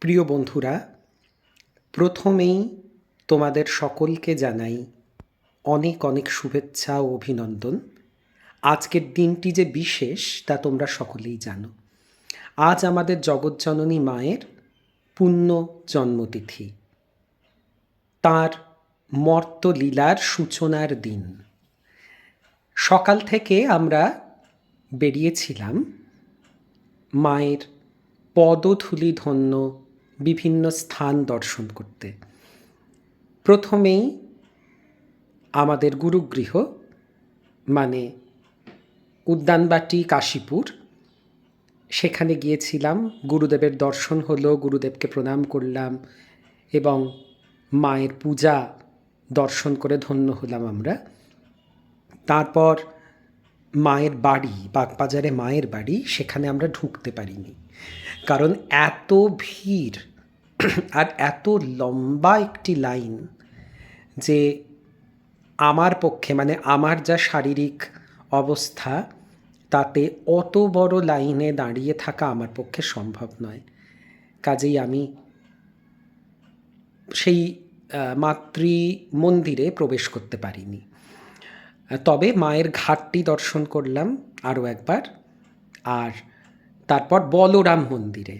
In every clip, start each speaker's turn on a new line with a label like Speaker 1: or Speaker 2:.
Speaker 1: প্রিয় বন্ধুরা, প্রথমেই তোমাদের সকলকে জানাই অনেক অনেক শুভেচ্ছা ও অভিনন্দন। আজকের দিনটি যে বিশেষ, তা তোমরা সকলেই জানো। আজ আমাদের জগৎজননী মায়ের পুণ্য জন্মতিথি। তার মর্তলীলার সূচনার দিন। সকাল থেকে আমরা বেরিয়েছিলাম মায়ের পদধূলি ধন্য বিভিন্ন স্থান দর্শন করতে। প্রথমেই আমাদের গুরুগৃহ মানে উদ্যানবাটি কাশীপুর। সেখানে গিয়েছিলাম, গুরুদেবের দর্শন হলো, গুরুদেবকে প্রণাম করলাম এবং মায়ের পূজা দর্শন করে ধন্য হলাম আমরা। তারপর মায়ের বাড়ি, বাগবাজারে মায়ের বাড়ি, সেখানে আমরা ঢুকতে পারিনি। কারণ এত ভিড় আর এত লম্বা একটি লাইন যে আমার পক্ষে মানে আমার যা শারীরিক অবস্থা, তাতে অত বড় লাইনে দাঁড়িয়ে থাকা আমার পক্ষে সম্ভব নয়। কাজেই আমি সেই মাতৃ মন্দিরে প্রবেশ করতে পারিনি। তবে মায়ের ঘাটটি দর্শন করলাম আরও একবার। আর তারপর বলরাম মন্দিরে।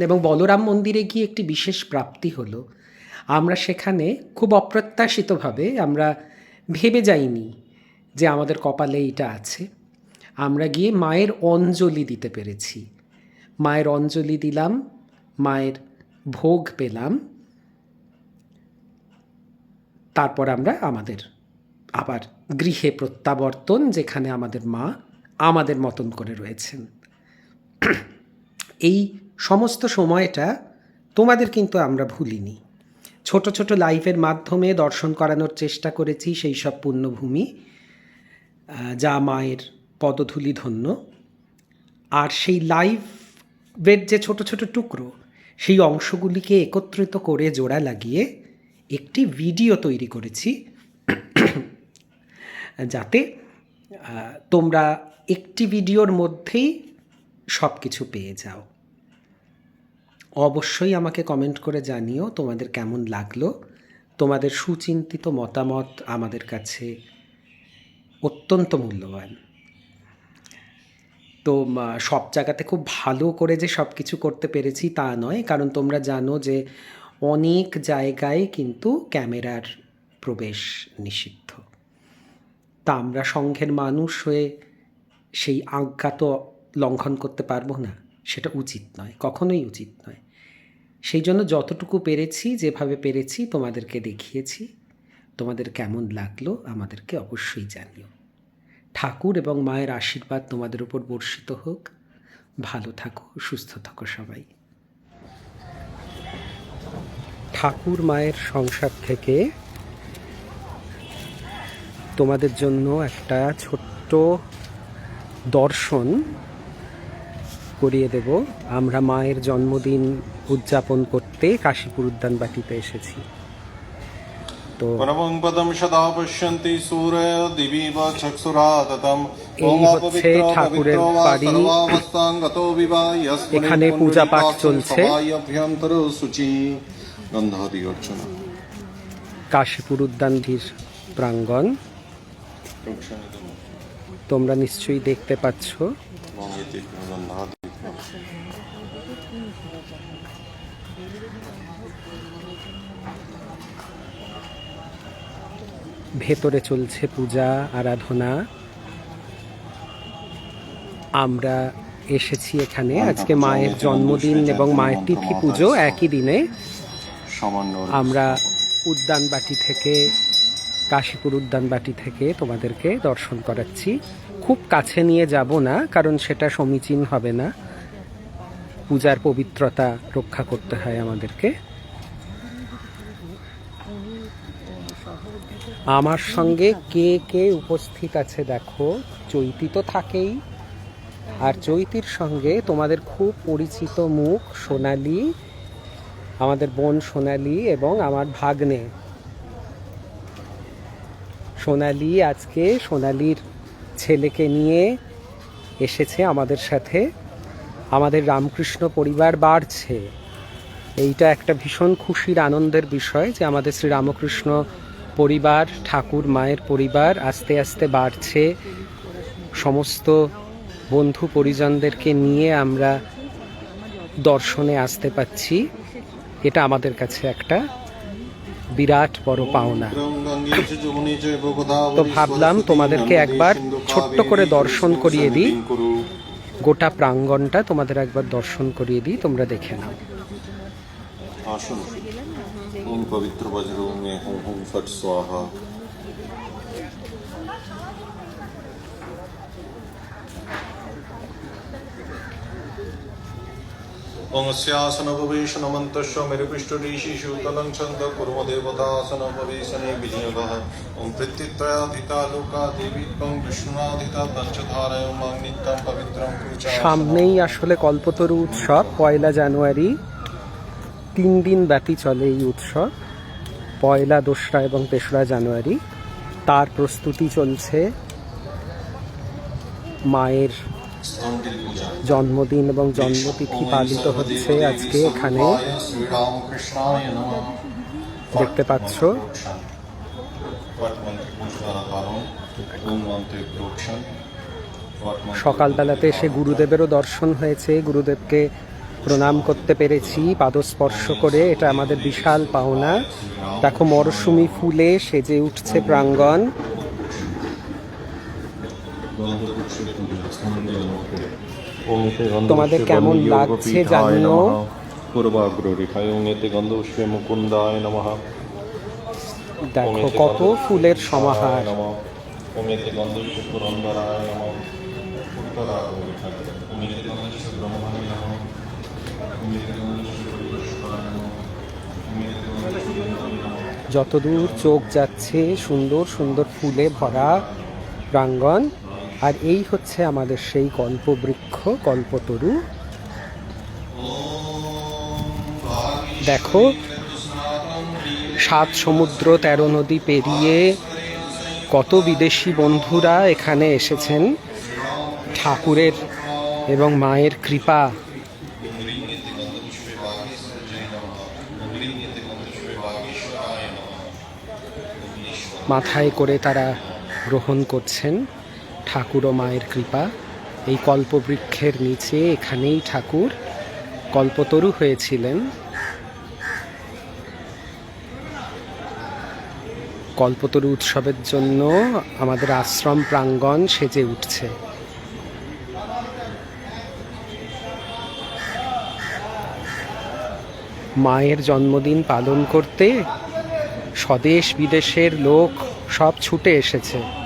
Speaker 1: এবং বলরাম মন্দিরে গিয়ে একটি বিশেষ প্রাপ্তি হলো। আমরা সেখানে খুব অপ্রত্যাশিতভাবে আমরা ভেবে যাইনি যে আমাদের কপালে এইটা আছে। আমরা গিয়ে মায়ের অঞ্জলি দিতে পেরেছি। মায়ের অঞ্জলি দিলাম, মায়ের ভোগ পেলাম। তারপর আমরা আমাদের আবার গৃহে প্রত্যাবর্তন, যেখানে আমাদের মা আমাদের মতন করে রয়েছেন। এই সমস্ত সময়টা তোমাদের কিন্তু আমরা ভুলিনি। ছোট ছোট লাইভের মাধ্যমে দর্শন করানোর চেষ্টা করেছি সেই সব আহ, যা মায়ের পদধূলি ধন্য। আর সেই লাইভের যে ছোট ছোট টুকরো সেই অংশগুলিকে একত্রিত করে জোড়া লাগিয়ে একটি ভিডিও তৈরি করেছি। যাতে তোমরা একটি ভিডিওর মধ্যেই সব কিছু পেয়ে যাও। অবশ্যই আমাকে কমেন্ট করে জানিও তোমাদের কেমন লাগল। তোমাদের সুচিন্তিত মতামত আমাদের কাছে অত্যন্ত মূল্যবান। তো সব জায়গাতে খুব ভালো করে যে সব কিছু করতে পেরেছি তা নয়, কারণ তোমরা জানো যে অনেক জায়গায় কিন্তু ক্যামেরার প্রবেশ নিষিদ্ধ। তা আমরা সংঘের মানুষ হয়ে সেই আজ্ঞা তো লঙ্ঘন করতে পারব না, সেটা উচিত নয়, কখনোই উচিত নয়। সেই জন্য যতটুকু পেরেছি, যেভাবে পেরেছি, তোমাদেরকে দেখিয়েছি, তোমাদের কেমন লাগল, আমাদেরকে অবশ্যই জানিও। ঠাকুর এবং মায়ের আশীর্বাদ তোমাদের উপর বর্ষিত হোক। ভালো থাকো, সুস্থ থাকো সবাই। ঠাকুর মায়ের সংসার থেকে তোমাদের জন্য একটা ছোট্ট দর্শন করিয়ে দেব। আমরা মায়ের জন্মদিন উদযাপন করতে কাশীপুর উদ্যানবাটিতে এসেছি। তো ঠাকুরের এখানে পূজা পাঠ চলছে। কাশীপুর উদ্যানটির প্রাঙ্গণ। তোমরা নিশ্চয়ই দেখতে পাচ্ছ। ভেতরে চলছে পূজা আরাধনা। আমরা এসেছি এখানে। আজকে মায়ের জন্মদিন এবং মায়ের তিথি পুজো একই দিনে। আমরা উদ্যানবাটি থেকে কাশীপুর উদ্যানবাটি থেকে তোমাদেরকে দর্শন করাচ্ছি। খুব কাছে নিয়ে যাব না কারণ সেটা সমীচীন হবে না। পূজার পবিত্রতা রক্ষা করতে হয় আমাদেরকে। আমার সঙ্গে কে কে উপস্থিত আছে দেখো? চৈতি তো থাকেই। আর চৈতির সঙ্গে তোমাদের খুব পরিচিত মুখ সোনালি, আমাদের বোন সোনালি এবং আমার ভাগ্নে। সোনালি আজকে সোনালির ছেলেকে নিয়ে এসেছে আমাদের সাথে। আমাদের রামকৃষ্ণ পরিবার বাড়ছে। এইটা একটা ভীষণ খুশির, আনন্দের বিষয় যে আমাদের শ্রী রামকৃষ্ণ পরিবার, ঠাকুর মায়ের পরিবার আস্তে আস্তে বাড়ছে। সমস্ত বন্ধু পরিজনদেরকে নিয়ে আমরা দর্শনে আসতে পাচ্ছি। এটা আমাদের কাছে একটা বিরাট বড় পাওনা। তো ভাবলাম তোমাদেরকে একবার ছোট্ট করে দর্শন করিয়ে দিই। গোটা প্রাঙ্গণটা তোমাদের একবার দর্শন করিয়ে দিই, তোমরা দেখে নাও।
Speaker 2: আসুন। ওম পবিত্র বজ্র ওম এ হুম হুম ফট স্বাহা। পবিত্রং
Speaker 1: সামনেই আসলে কল্পতরু উৎসব পয়লা জানুয়ারি। তিন দিন ব্যাপী চলে এই উৎসব পয়লা দোসরা এবং তেসরা জানুয়ারি। তার প্রস্তুতি চলছে মায়ের জন্মদিন এবং জন্মতিথি পালিত হচ্ছে আজকে এখানে। দেখতে পাচ্ছ? সকালবেলাতে এসে গুরুদেবেরও দর্শন হয়েছে। গুরুদেবকে প্রণাম করতে পেরেছি, পাদস্পর্শ করে। এটা আমাদের বিশাল পাওনা। দেখো, মরশুমি ফুলে সেজে উঠছে প্রাঙ্গণ। তোমাদের কেমন লাগছে জানিও। দেখো কত ফুলের সমাহার। যতদূর চোখ যাচ্ছে সুন্দর সুন্দর ফুলে ভরা প্রাঙ্গণ আর এই হচ্ছে আমাদের সেই কল্পবৃক্ষ, কল্পতরু। দেখো, সাত সমুদ্র তেরো নদী পেরিয়ে কত বিদেশি বন্ধুরা এখানে এসেছেন। ঠাকুরের এবং মায়ের কৃপা। মাথায় করে তারা গ্রহণ করছেন। ঠাকুর ও মায়ের কৃপা। এই কল্পবৃক্ষের নিচে এখানেই ঠাকুর। কল্পতরু হয়েছিলেন। কল্পতরু উৎসবের জন্য আমাদের আশ্রম প্রাঙ্গণ সেজে উঠছে। মায়ের জন্মদিন পালন করতে স্বদেশ বিদেশের লোক সব ছুটে এসেছে।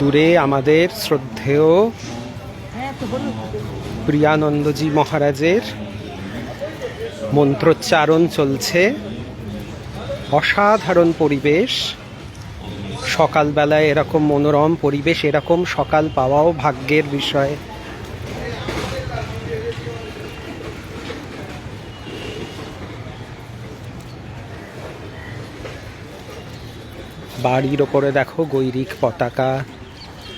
Speaker 1: দূরে আমাদের শ্রদ্ধেয় প্রিয়ানন্দজি মহারাজের মন্ত্রোচ্চারণ চলছে। অসাধারণ পরিবেশ। সকালবেলায় এরকম মনোরম পরিবেশ এরকম সকাল পাওয়াও ভাগ্যের বিষয়। বাড়ির ওপরে দেখো গৈরিক পতাকা।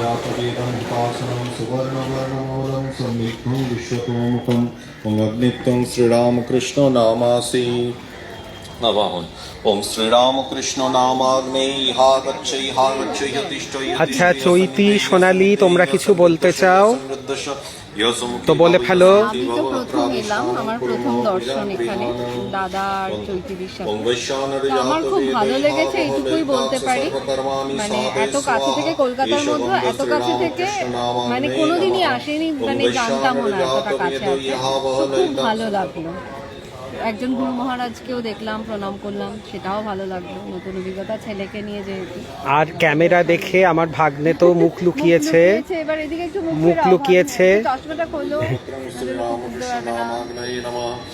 Speaker 2: জাতবেদং উপাসনম সুবর্ণবর্ণমূলম সমিগ্ধং বিশ্বতোমুখম ওং অগ্নিত্বং শ্রীরামকৃষ্ণ নবাহন ওম শ্রীরামকৃষ্ণ নামাগ্নে ইহা গচ্ছ ইহা গচ্ছ ইহ
Speaker 1: আচ্ছা চৈতি সোনালি তোমরা কিছু বলতে চাও তো বলে ফেলো।
Speaker 3: আমি তো প্রথম এলাম আমার প্রথম দর্শন এখানে দাদা আর চৈতিদির সাথে।
Speaker 2: ওম বৈশ্বানর
Speaker 3: তো আমার খুব ভালো লেগেছে এইটুকুই বলতে পারি। মানে এত কাছে থেকে কলকাতার মধ্যে এত কাছে থেকে মানে কোনোদিনই আসেনি মানে জানতামও না এতটা কাছে আছে। খুব ভালো লাগল। একজন গুরু মহারাজকেও দেখলাম প্রণাম করলাম সেটাও ভালো লাগল নতুন অভিজ্ঞতা ছেলেকে নিয়ে যেহেতু।
Speaker 1: আর ক্যামেরা দেখে আমার ভাগ্নে তো মুখ লুকিয়েছে।
Speaker 3: এবার এদিকে একটু মুখ
Speaker 1: লুকিয়েছে।
Speaker 3: চশমাটা খোলো।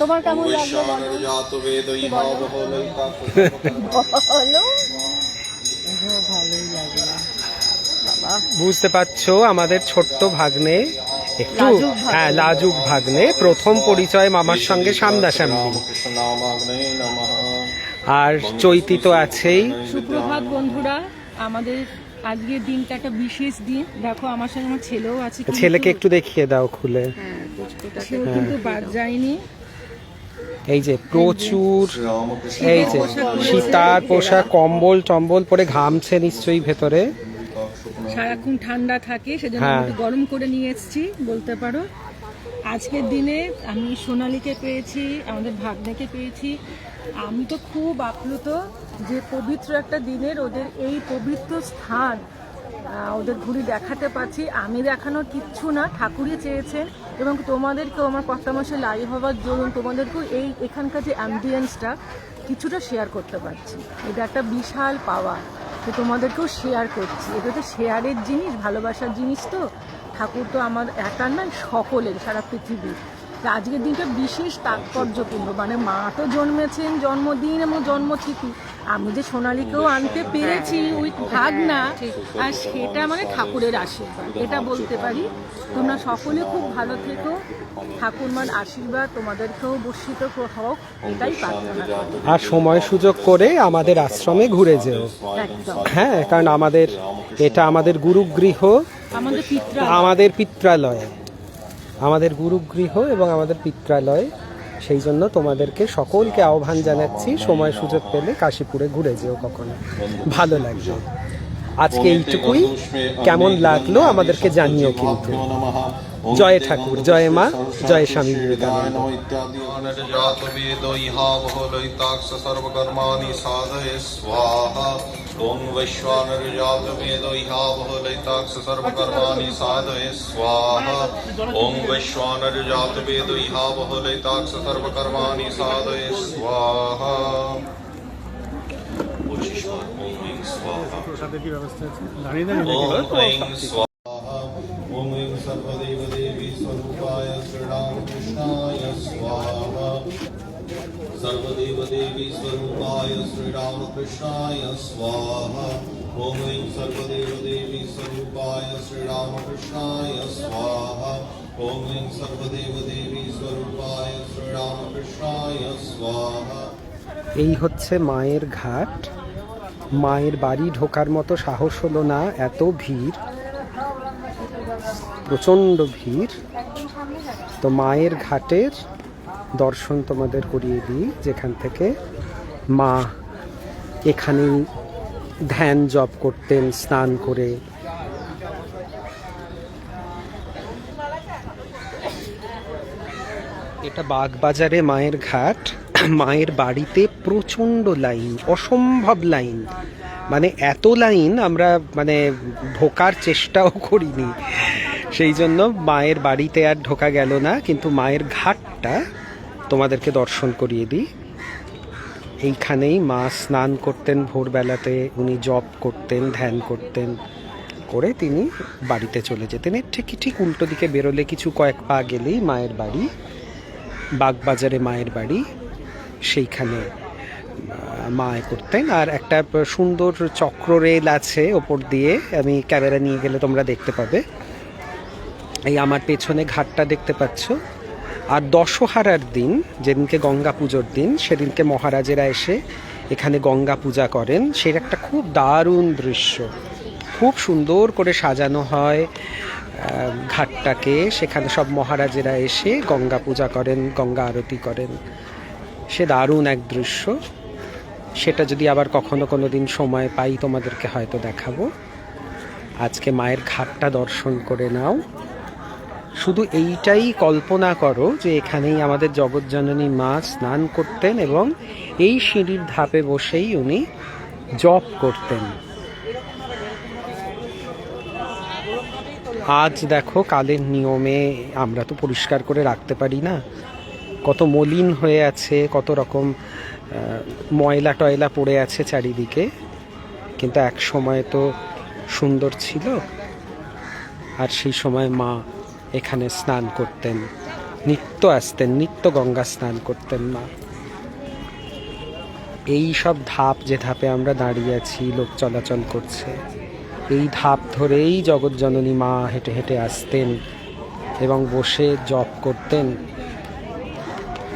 Speaker 3: তোমার কেমন লাগল বলো? ভালোই লাগল
Speaker 1: বুঝতে পারছ আমাদের ছোট্ট ভাগ্নে একটু হ্যাঁ লাজুক ভাগ্নে। প্রথম পরিচয় মামার সঙ্গে সামনাসামনি। আর চৈতি তো আছেই।
Speaker 4: সুপ্রভাত বন্ধুরা আমাদের আজকের দিনটা একটা বিশেষ দিন। দেখো আমার সঙ্গে আমার ছেলেও আছে
Speaker 1: ছেলেকে একটু দেখিয়ে দাও খুলে।
Speaker 3: হ্যাঁ
Speaker 4: সেও কিন্তু বাদ যায়নি।
Speaker 1: এই যে প্রচুর এই যে সীতার পোশাক কম্বল টম্বল পরে ঘামছে নিশ্চয়ই ভেতরে।
Speaker 4: সারাক্ষণ ঠান্ডা থাকে সেজন্য
Speaker 1: হ্যাঁ।
Speaker 4: একটু গরম করে নিয়ে এসেছি বলতে পারো। আজকের দিনে আমি সোনালীকে পেয়েছি আমাদের ভাগ্নেকে পেয়েছি। আমি তো খুব আপ্লুত যে পবিত্র একটা দিনের ওদের এই পবিত্র স্থান আহ, ওদের ঘুরি দেখাতে পারছি আমি দেখানোর কিচ্ছু না ঠাকুরই চেয়েছেন এবং তোমাদেরকেও আমার কর্তা মাসে লাইভ হওয়ার জন্য তোমাদেরকেও এই এখানকার যে অ্যাম্বিয়েন্সটা কিছুটা শেয়ার করতে পারছি। এটা একটা বিশাল পাওয়া তো তোমাদেরকেও শেয়ার করছি। এটা তো শেয়ারের জিনিস, ভালোবাসার জিনিস তো। ঠাকুর তো আমার একার নয়, সকলের, সারা পৃথিবীর। তো আজকের দিনটা বিশেষ তাৎপর্যপূর্ণ। মানে মা তো জন্মেছেন জন্মদিন এবং জন্মতিথি। আমি যে সোনালীকেও আনতে পেরেছি উইথ ভাগ না আর সেটা মানে ঠাকুরের আশীর্বাদ এটা বলতে পারি। তোমরা সকলে খুব ভালো থেকো। ঠাকুরমার আশীর্বাদ তোমাদেরকেও বর্ষিত হোক এটাই প্রার্থনা
Speaker 1: আর সময় সুযোগ করে আমাদের আশ্রমে ঘুরে যেও। হ্যাঁ কারণ আমাদের এটা আমাদের গুরুগৃহ।
Speaker 4: আমাদের পিত্রা
Speaker 1: আমাদের পিত্রালয়। আমাদের গুরুগৃহ এবং আমাদের পিত্রালয়। সেই জন্য তোমাদেরকে সকলকে আহ্বান জানাচ্ছি সময় সুযোগ পেলে কাশীপুরে ঘুরে যেও কখনো। ভালো লাগবে আজকে এইটুকুই। কেমন লাগল আমাদেরকে জানিও কিন্তু। জয় ঠাকুর, জয় মা, জয় স্বামী বিবেকানন্দ।
Speaker 2: ইহাবহ ললিতাক্ষ সর্বকর্মাণি সাধয়ে স্বাহা ওম বৈশ্বানর জাত বেদ ইহাবহ ললিতাক্ষ সর্বকর্মাণি সাধয়ে স্বাহা ওম বৈশ্বানর জাত श्रीरामकृष्णाय स्वाहा ॐ ऐं सर्वदेवदेवी स्वरूपाय श्रीरामकृष्णाय स्वाहा ॐ ऐं सर्वदेवदेवी स्वरूपाय श्रीरामकृष्णाय स्वाहा
Speaker 1: এই হচ্ছে মায়ের ঘাট মায়ের বাড়ি ঢোকার মতো সাহস হলো না এত ভিড় প্রচণ্ড ভিড় তো মায়ের ঘাটের দর্শন তোমাদের করিয়ে দিই যেখান থেকে মা এখানেই ধ্যান জপ করতেন, স্নান করে। এটা বাগবাজারে মায়ের ঘাট। মায়ের বাড়িতে প্রচণ্ড লাইন, অসম্ভব লাইন। মানে এত লাইন আমরা মানে ঢোকার চেষ্টাও করিনি। সেই জন্য মায়ের বাড়িতে আর ঢোকা গেল না, কিন্তু মায়ের ঘাটটা তোমাদেরকে দর্শন করিয়ে দিই। এইখানেই মা স্নান করতেন ভোরবেলাতে, উনি জপ করতেন, ধ্যান করতেন, করে তিনি বাড়িতে চলে যেতেন। এর ঠিক ঠিক উল্টো দিকে বেরোলে কিছু কয়েক পা গেলেই মায়ের বাড়ি, বাগবাজারে মায়ের বাড়ি, সেইখানে মা করতেন। আর একটা সুন্দর চক্র রেল আছে ওপর দিয়ে, আমি ক্যামেরা নিয়ে গেলে তোমরা দেখতে পাবে। এই আমার পেছনে ঘাটটা দেখতে পাচ্ছ। আর দশহারার দিন, যেদিনকে গঙ্গা পুজোর দিন, সেদিনকে মহারাজেরা এসে এখানে গঙ্গা পূজা করেন। সের একটা খুব দারুণ দৃশ্য। খুব সুন্দর করে সাজানো হয় ঘাটটাকে। সেখানে সব মহারাজেরা এসে গঙ্গা পূজা করেন, গঙ্গা আরতি করেন। সে দারুণ এক দৃশ্য। সেটা যদি আবার কখনো কোনো দিন সময় পাই, তোমাদেরকে হয়তো দেখাবো। আজকে মায়ের ঘাটটা দর্শন করে নাও। শুধু এইটাই কল্পনা করো যে এখানেই আমাদের জগৎজননী মা স্নান করতেন এবং এই সিঁড়ির ধাপে বসেই উনি জপ করতেন। আজ দেখো কালের নিয়মে আমরা তো পরিষ্কার করে রাখতে পারি না। কত মলিন হয়ে আছে, কত রকম ময়লা টয়লা পড়ে আছে চারিদিকে। কিন্তু এক সময় তো সুন্দর ছিল, আর সেই সময় মা এখানে স্নান করতেন। নিত্য আসতেন, নিত্য গঙ্গা স্নান করতেন মা। এই সব ধাপ যে ধাপে আমরা দাঁড়িয়ে আছি, লোক চলাচল করছে। এই ধাপ ধরেই জগৎজননী মা হেঁটে হেঁটে আসতেন এবং বসে জপ করতেন।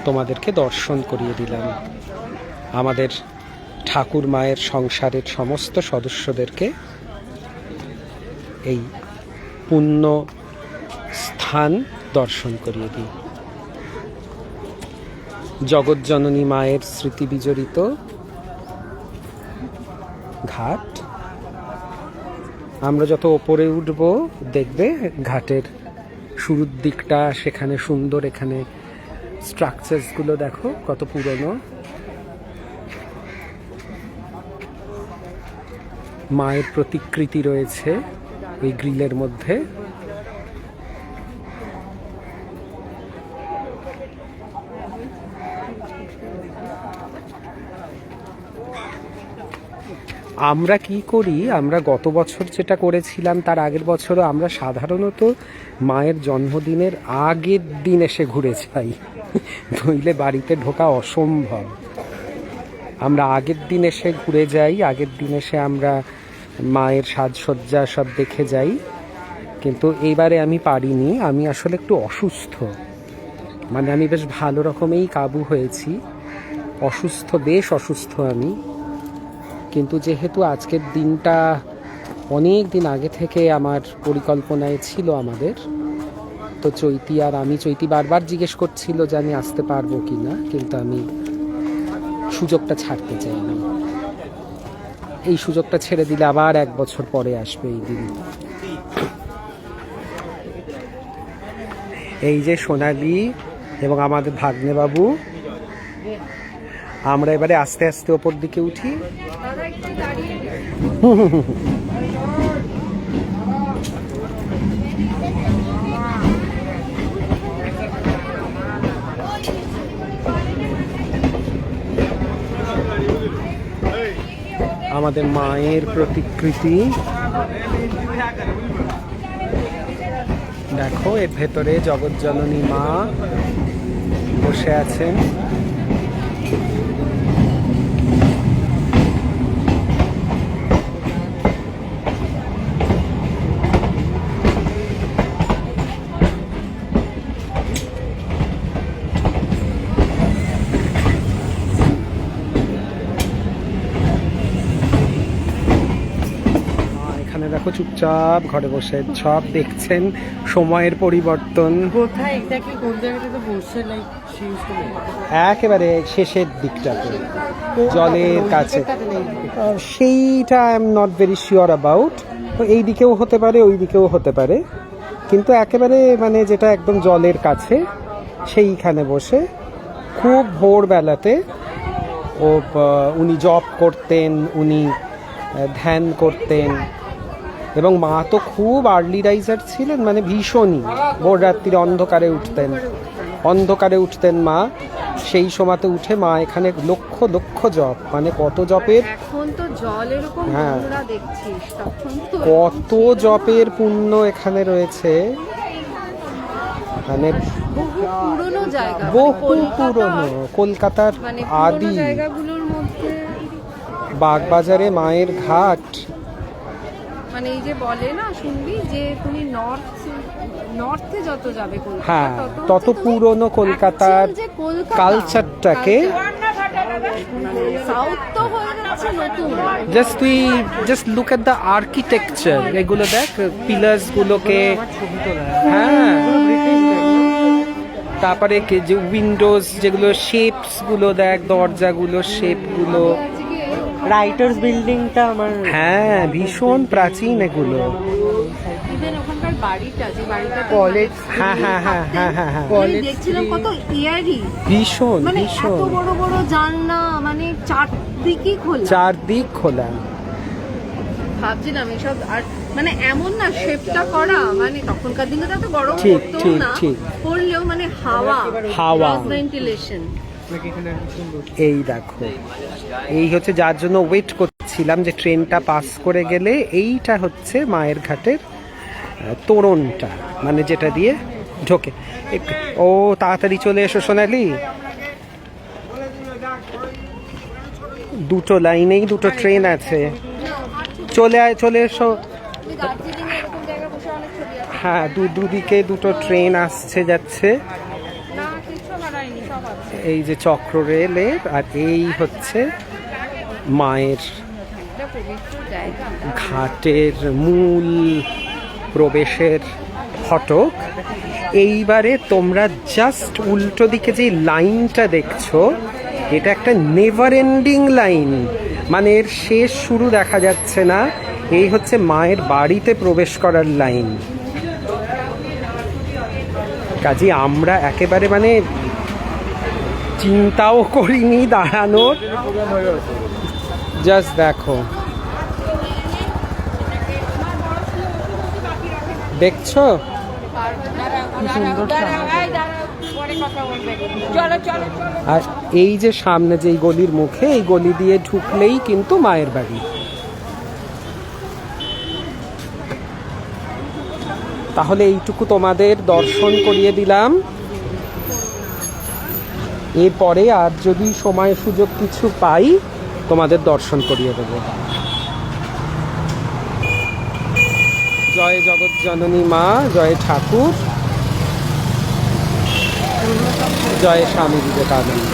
Speaker 1: তোমাদেরকে দর্শন করিয়ে দিলাম। আমাদের ঠাকুর মায়ের সংসারের সমস্ত সদস্যদেরকে এই পুণ্য স্থান দর্শন করিয়ে দিই। জগৎজননী মায়ের স্মৃতি বিজড়িত ঘাট। আমরা যত ওপরে উঠব, দেখবে ঘাটের শুরুর দিকটা, সেখানে সুন্দর এখানে স্ট্রাকচারসগুলো দেখো, কত পুরনো। মায়ের প্রতিকৃতি রয়েছে ওই গ্রিলের মধ্যে। আমরা কি করি? আমরা গত বছর যেটা করেছিলাম, তার আগের বছরও আমরা সাধারণত মায়ের জন্মদিনের আগের দিন এসে ঘুরে যাই। নইলে বাড়িতে ঢোকা অসম্ভব। আমরা আগের দিন এসে ঘুরে যাই, আগের দিন এসে আমরা মায়ের সাজসজ্জা সব দেখে যাই। কিন্তু এইবারে আমি পারিনি, আমি আসলে একটু অসুস্থ। মানে আমি বেশ ভালো রকমেই কাবু হয়েছি। অসুস্থ, বেশ অসুস্থ আমি। কিন্তু যেহেতু আজকের দিনটা অনেক দিন আগে থেকে আমার পরিকল্পনায় ছিল আমাদের, তো চৈতি আর আমি, চৈতি বারবার জিজ্ঞেস করছিল যে আমি আসতে পারব কি না কিন্তু আমি সুযোগটা ছাড়তে চাইনি। এই সুযোগটা ছেড়ে দিলে আবার এক বছর পরে আসবে এই দিন। এই যে সোনালি এবং আমাদের ভাগ্নে বাবু আমরা এবারে আস্তে আস্তে ওপর দিকে উঠি। আমাদের মায়ের প্রতিকৃতি। দেখো এর ভেতরে জগৎ জগৎজননী মা বসে আছেন মা এখানে দেখো চুপচাপ ঘরে বসে সব দেখছেন সময়ের পরিবর্তন। একেবারে শেষের দিকটাতে জলের কাছে। সেইটা I am not very sure about তো এই দিকেও হতে পারে ওই দিকেও হতে পারে। কিন্তু একেবারে মানে যেটা একদম জলের কাছে সেইখানে বসে খুব ভোরবেলাতে ও উনি জব করতেন উনি ধ্যান করতেন। এবং মা তো খুব আর্লি রাইজার ছিলেন মানে ভীষণই। ভোর রাত্রির অন্ধকারে উঠতেন। অন্ধকারে উঠতেন মা। সেই সময়তে উঠে মা এখানে লক্ষ লক্ষ জপ মানে কত জপের হ্যাঁ। কত জপের পুণ্য এখানে রয়েছে। মানে
Speaker 3: বহু পুরনো কলকাতার-
Speaker 1: পুরনো কলকাতার
Speaker 3: মানে
Speaker 1: আদি। বাগবাজারে মায়ের ঘাট
Speaker 3: মানে এই যে বলে না শুনবি যে তুমি নর্থ নর্থে যত যাবে
Speaker 1: হ্যাঁ
Speaker 3: তত
Speaker 1: পুরনো কলকাতার কালচারটাকে
Speaker 3: সাউথ তো যাচ্ছে নতুন।
Speaker 1: জাস্ট তুই just look at the architecture এগুলো দেখ পিলার্স গুলোকে হ্যাঁ। তারপরে যে উইন্ডোজ যেগুলো শেপসগুলো দেখ দরজাগুলো শেপগুলো।
Speaker 5: রাইটার্স বিল্ডিংটা আমার
Speaker 1: হ্যাঁ ভীষণ প্রাচীন এগুলো।
Speaker 3: ইভেন ওখানকার বাড়িটা যে বাড়িটা
Speaker 5: কলেজ
Speaker 1: হ্যাঁ হ্যাঁ হ্যাঁ হ্যাঁ হ্যাঁ হ্যাঁ।
Speaker 3: দেখছিলাম কত
Speaker 1: ভীষণ
Speaker 3: মানে এত বড় বড় জানলা মানে চারদিকই খোলা।
Speaker 1: চারদিক খোলা।
Speaker 3: ভাবছিলাম এসব আর মানে এমন না শেপটা করা মানে তখনকার দিনে তো এত গরম
Speaker 1: ঠিক,
Speaker 3: পড়তো
Speaker 1: ঠিক,
Speaker 3: না। পড়লেও মানে হাওয়া
Speaker 1: হাওয়া।
Speaker 3: ভেন্টিলেশন
Speaker 1: এই দেখো। এই হচ্ছে যার জন্য ওয়েট করছিলাম যে ট্রেনটা পাস করে গেলে এইটা হচ্ছে মায়ের ঘাটের তোরণটা মানে যেটা দিয়ে ঢোকে। এক- ও তাড়াতাড়ি চলে এসো সোনালি। দুটো লাইনেই দুটো ট্রেন আছে। চলে আয় চলে এসো। হ্যাঁ দু দুদিকে দুটো ট্রেন আসছে যাচ্ছে
Speaker 3: না কিছু বাড়ায়নি সব আছে
Speaker 1: এই যে চক্র রেলের আর এই হচ্ছে মায়ের ঘাটের মূল প্রবেশের ফটক। এইবারে তোমরা জাস্ট উল্টো দিকে যে লাইনটা দেখছ, এটা একটা নেভার এন্ডিং লাইন মানে এর শেষ শুরু দেখা যাচ্ছে না, এই হচ্ছে মায়ের বাড়িতে প্রবেশ করার লাইন কাজে, আমরা একেবারে মানে চিন্তাও করিনি, দাঁড়ানোর। জাস্ট দেখো। দেখছ? আর এই যে সামনে যে গলির মুখে, এই গলি দিয়ে ঢুকলেই কিন্তু মায়ের বাড়ি। তাহলে এইটুকু তোমাদের দর্শন করিয়ে দিলাম। এরপরে আর যদি সময় সুযোগ কিছু পাই, তোমাদের দর্শন করিয়ে দেবো। জয় জগৎ জননী মা, জয় ঠাকুর, জয় স্বামী বিবেকানন্দ।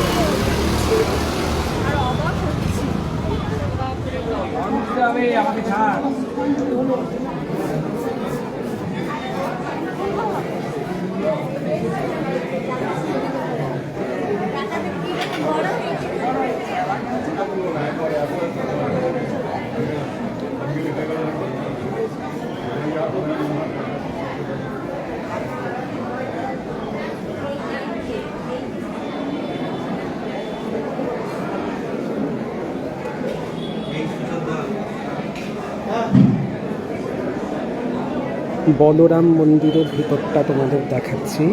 Speaker 1: বলরাম মন্দিরের ভিতরটা তোমাদের দেখাচ্ছি।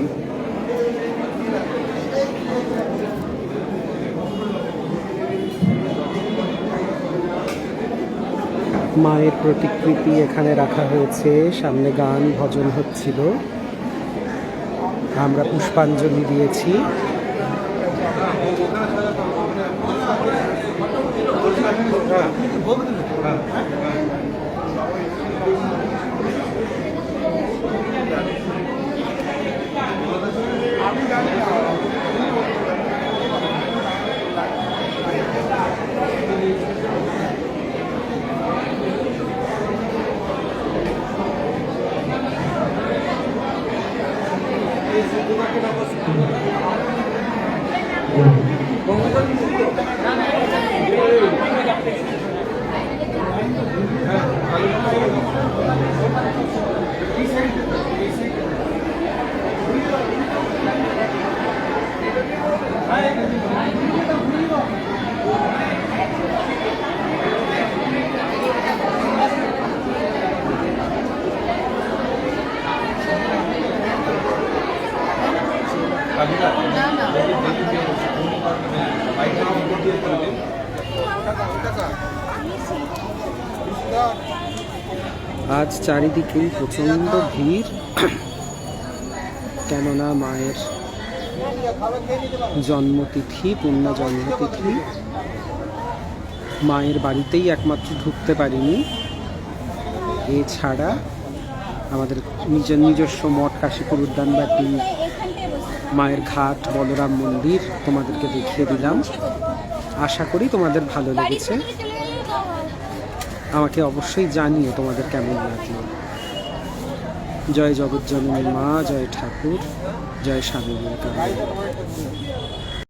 Speaker 1: মায়ের প্রতিকৃতি এখানে রাখা হয়েছে। সামনে গান ভজন হচ্ছিল। আমরা পুষ্পাঞ্জলি দিয়েছি। আজ চারিদিকে প্রচণ্ড ভিড়। কেননা মায়ের জন্মতিথি, পূর্ণ জন্মতিথি। মায়ের বাড়িতেই একমাত্র ঢুকতে পারিনি। এছাড়া আমাদের নিজের নিজস্ব মঠ, কাশীপুর উদ্যানবাটি মায়ের ঘাট, বলরাম মন্দির তোমাদেরকে দেখিয়ে দিলাম। আশা করি তোমাদের ভালো লেগেছে। আমাকে অবশ্যই জানিও তোমাদের কেমন লাগল। জয় জগৎজননী মা জয় ঠাকুর জয় স্বামী বিবেকানন্দ।